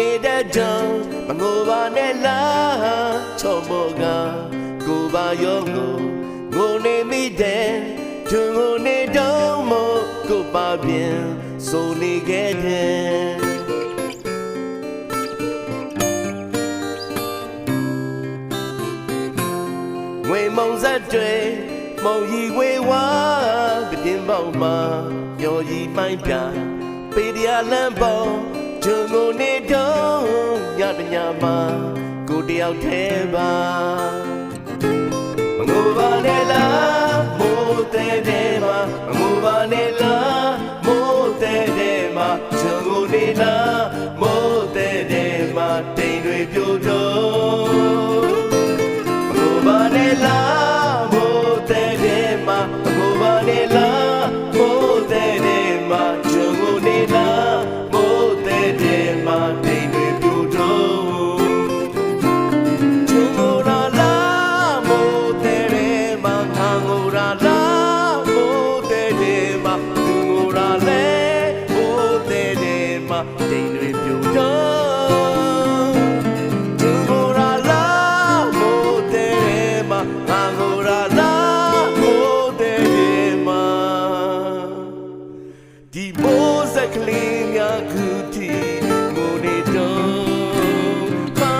နေတဲ့ကြောင်မငိုပါနဲ့လားချောမောကကိုပါရောငိုငိုနေမိတယ်ဂျုံငိုနေတော့မကိုပါပြင်စုံနေခဲ့တယ်ဝေမုံစက်တွေမုံရီဝေဝါပြင်းပေါက်မှာညော်ရီပိုင်းပြပေးရလမ်းပေါ် ကိုနေတော့ညတညမှာကိုတယောက်ထဲပါ ဒီမိုးစက်ကလေးများခုတီငိုနေတော့ပါ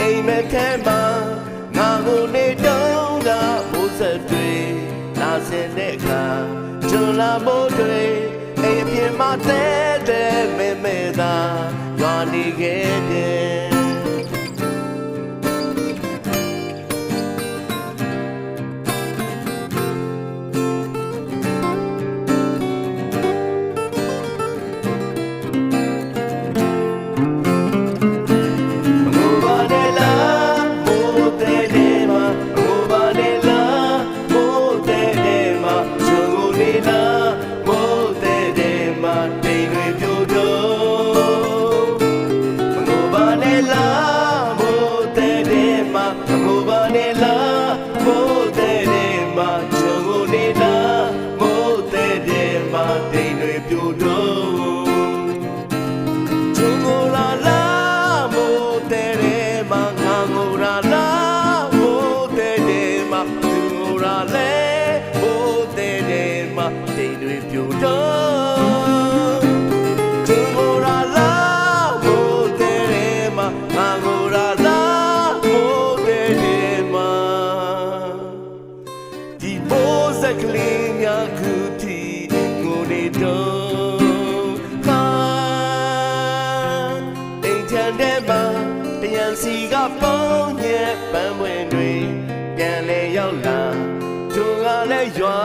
အိမ်မက်ထဲမှာငါကိုနေတော့ကမိုးစက်တွေလာစင်တဲ့အခါကျွန်လာမိုးတွေအိမ်အပြင်မှာတဲ့တဲ့မဲမဲသာရွာနေခဲ့တယ် မှာတိမ်တွေပြိုတော့မငိုပါနဲ့လားမိုးတဲ့တဲ့မှာမငိုပါနဲ့လားမိုးတဲ့တဲ့မှာဂျုံကိုနေလားမိုးတဲ့တဲ့မှာတိမ်တွေပြိုတော့ဂျုံကိုလာလာမို့တဲ့တဲ့မငါငိုရာလာမို့တဲ့တဲ့မသူငိုရာလဲမို့တဲ့တဲ့မတိမ်တွေပြိုတော့ က်ကလေးများခုတီငိုနေတော့ခါအိမ်ချမ်းတဲ့မှာတရံစီကပေါင်းညက်ပန်းပွင့်တွေပြန်လဲရောက်လာဂျုံကလည်းရွာ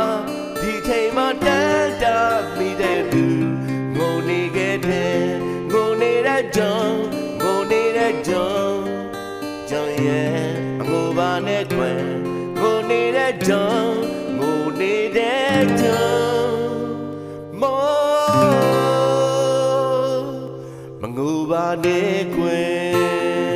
ဒီချိန်မှာတန်းတာမိတဲ့သူငိုနေခဲ့တဲ့ငိုနေတဲ့ကြောင်ငိုနေတဲ့ကြောင်ကြောင်ရဲ့အငိုပါနဲ့တွင်ငိုနေတဲ့ကြော ပါနဲ့ကွယ်